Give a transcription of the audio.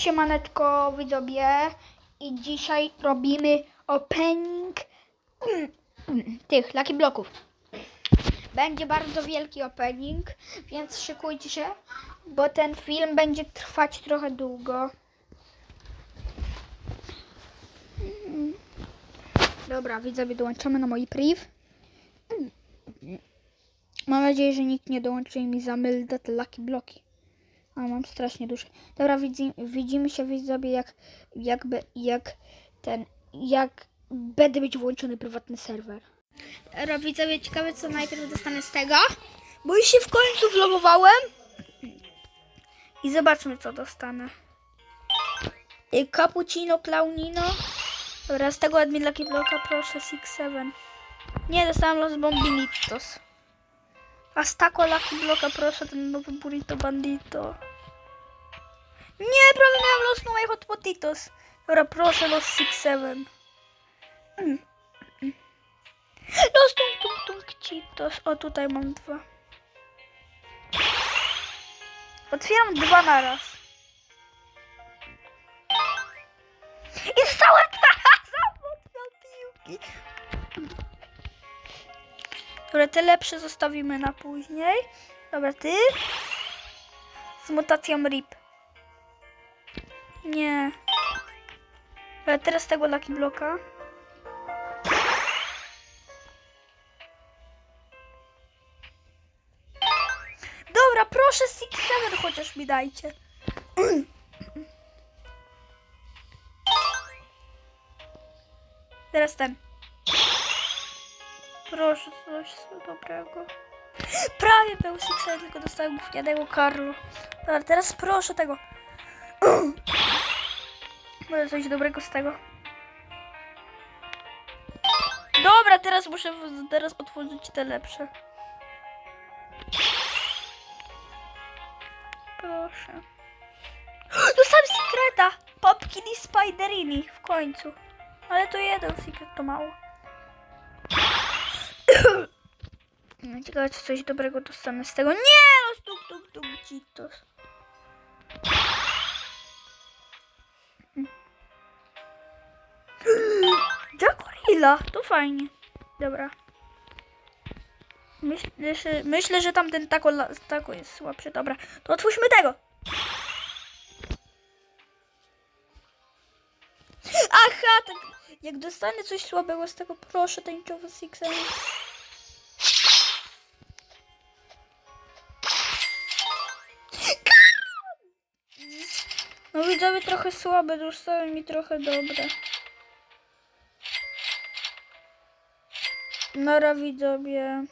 Siemaneczko widzowie i dzisiaj robimy opening tych Lucky Bloków. Będzie bardzo wielki opening, więc szykujcie się, bo ten film będzie trwać trochę długo. Dobra, widzowie, dołączamy na mój priv. Mam nadzieję, że nikt nie dołączy i mi zamylda te Lucky Bloki. A mam strasznie duże. Dobra, widzi, widzimy się widzowie jak jakby jak ten jak będę mieć włączony prywatny serwer. Dobra, widzowie, ciekawe co najpierw dostanę z tego. Bo już się w końcu vlogowałem. I zobaczmy co dostanę. Y, Cappuccino Claunino. Dobra, z tego admin Lucky Blocka proszę 6-7. Nie, dostałem Los Bombinitos. A z taco Lucky Blocka proszę ten nowy Burrito Bandito. Nie, prawie miałam los Nueve Hot Potitos. Dobra, proszę los 6-7. Mm. Mm. Los Tung Tung Tung Cheetos. O, tutaj mam dwa. Otwieram dwa naraz. Dobra, te lepsze zostawimy na później. Dobra, ty. Z mutacją RIP. Nie. Ale teraz tego Lucky Bloka. Dobra, proszę Six Seven chociaż mi dajcie. Teraz ten. Proszę coś dobrego. Prawie był Six Seven, tylko dostałem gównianego Carlo. Dobra, teraz proszę tego. Może coś dobrego z tego. Dobra, teraz muszę teraz otworzyć te lepsze. Proszę. Dostałem sekreta! Popkin i Spiderini w końcu. Ale to jeden sekret, to mało. Ciekawe, czy coś dobrego dostanę z tego. Nie! No, stuk, tuk, tuk, citos. Jacorilla, to fajnie. Dobra. Myślę, że, myślę, że tamten tako, tako jest słabszy. Dobra, to otwórzmy tego. Aha, tak. Jak dostanę coś słabego z tego, proszę, tęczowy Sixen. No widzowie trochę słabe, dostałem mi trochę dobre. Nara widzowie.